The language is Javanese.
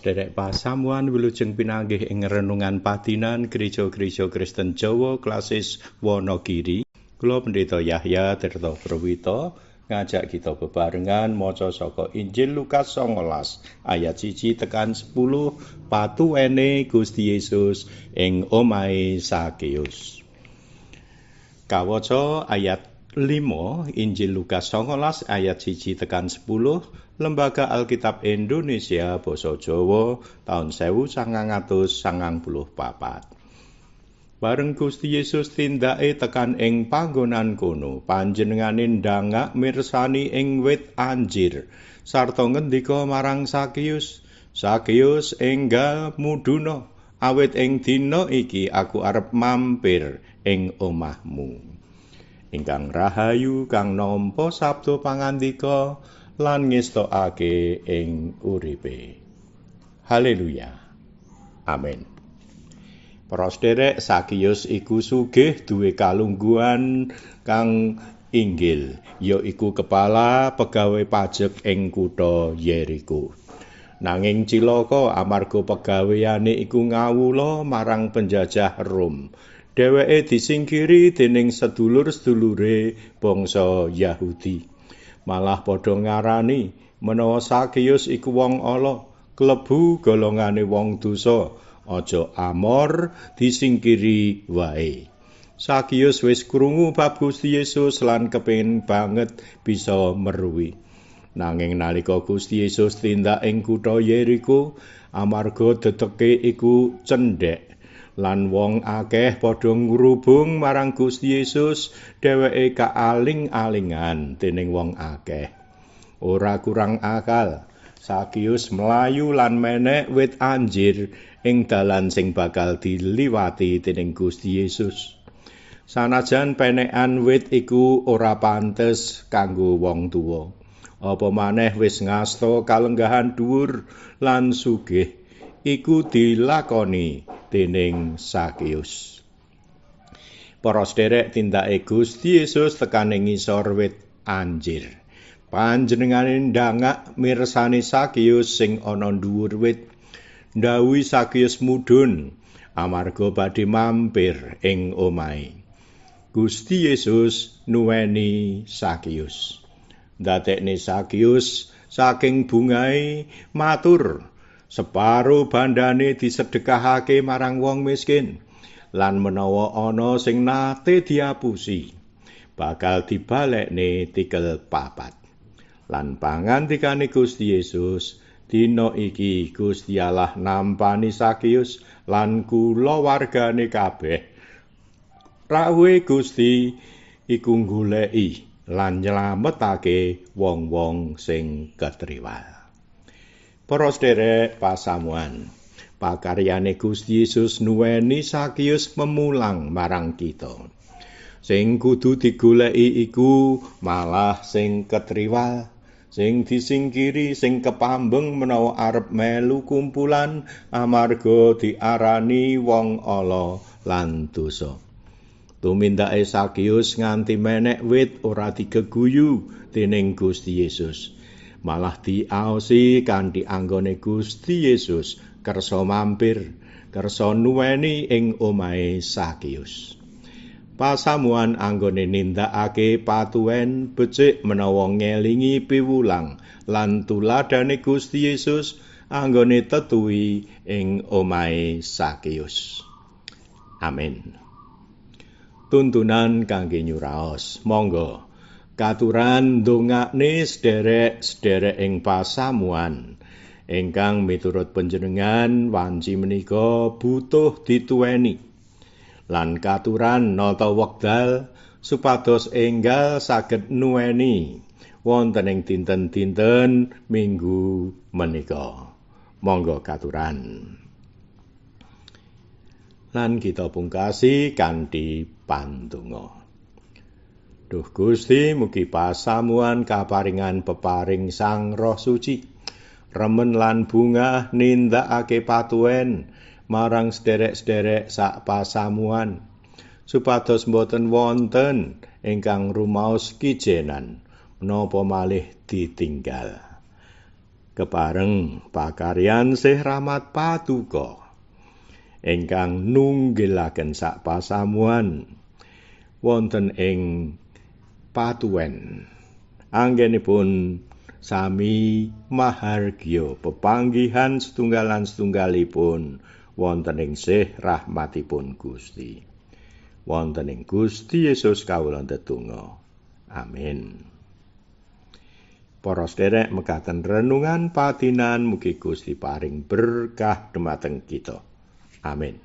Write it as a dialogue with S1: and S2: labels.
S1: sederek pasamuan wilujeng pinanggih ing renungan padinan Gereja-gereja Kristen Jawa klasis Wonogiri. Kula Pendeta Yahya Tirta Prawita ngajak kita bebarengan maca saka Injil Lukas 19 ayat 1 tekan 10 patuwene Gusti Yesus ing omahe Sakeus. Kawaca ayat 5 Injil Lukas 19 ayat 1 tekan 10 Lembaga Alkitab Indonesia Basa Jawa tahun 1994 Bareng Gusti Yesus tindake tekan ing panggonan kono panjenengane ndangak mirsani ing wit anjir. Sarta ngendika marang Sakius Sakius enggal muduna awit ing dina iki aku arep mampir ing omahmu ingkang rahayu kang nampa sabda pangandika lan ngestokake ing uripe. Haleluya. Amin. Para sederek Sakius iku sugih duwe kalungguhan kang inggil, yaiku kepala pegawai pajak ing kutha Yeriko. Nanging cilaka amarga pegaweane iku ngawula marang penjajah Rom. Dheweke disingkiri dening sedulur-sedulure bangsa Yahudi. Malah padha ngarani menawa Sakius iku wong ala, klebu golongane wong dosa, aja amor disingkiri wae. Sakius wis krungu bab Gusti Yesus lan kepengin banget bisa meruwi. Nanging nalika Gusti Yesus tindak ing kutha Yeriko, amarga deteke iku cendhek lan wong akeh padha ngrubung marang Gusti Yesus dheweke kaaling-alingan dening wong akeh. Ora kurang akal Sakius melayu lan menek wit anjir ing dalan sing bakal diliwati dening Gusti Yesus. Sanajan penekan wit iku ora pantes kanggo wong tuwa. Apa maneh wis ngasta kalenggahan dhuwur lan sugih iku dilakoni dening Sakius. Para sederek tindake Gusti Yesus tekan ing ngisor wit anjir. Panjenengane ndangak mirsani Sakius sing ana dhuwur wit. Ndawuhi Sakius mudhun amarga badhe mampir ing omahe. Gusti Yesus nuweni Sakius. Ndadekne Sakius saking bungae matur separo bandane disedekahake marang wong miskin lan menawa ana sing nate diapusi bakal dibalekne tikel papat. Lan pangandikane Gusti Yesus dina iki Gusti Allah nampani Sakius lan kula wargane kabeh. Rawuhe Gusti iku goleki lan nyelametake wong-wong sing ketriwal Para sederek pasamuan. Pakaryane Gusti Yesus nuweni Sakius memulang marang kita. Sing kudu digoleki iku malah sing ketriwal, sing disingkiri, sing kepambeng menawa arep melu kumpulan amarga diarani wong ala lan dosa. Tumindake Sakius nganti menek wit ora digeguyu dening Gusti Yesus. Malah diaosi kanthi anggone Gusti Yesus kersa mampir kersa nuweni ing omahe Sakius. Pasamuan anggone nindakake patuwen becik menawa ngelingi piwulang lan tuladane Gusti Yesus anggone tetuwi ing omahe Sakius. Amin. Tuntunan kangge nyuraos. Monggo katuran ndongakne sederek-sederek ing pasamuan. Ingkang miturut panjenengan wanci menika butuh dituweni. Lan katuran nata wekdal supados enggal saged nuweni. Wonten ing dinten-dinten minggu menika. Monggo katuran. Lan kita pungkasi kanthi pandonga Duh Gusti mugi pasamuan kaparingan peparing Sang Roh Suci. Remen lan bunga nindakake patuwen marang sederek-sederek sak pasamuan supados boten wonten ingkang rumaos kijenan menapa malih ditinggal. Kepareng pakaryan sih rahmat paduka ingkang nunggilaken sak pasamuan. Wonten ing patuwen anggenipun sami mahargya pepanggihan setunggalan setunggalipun wonten ing sih rahmatipun Gusti wonten ing Gusti Yesus kawula tetunggal amin Para sederek mekaten renungan patinan mugi Gusti paring berkah dumateng kita. Amin.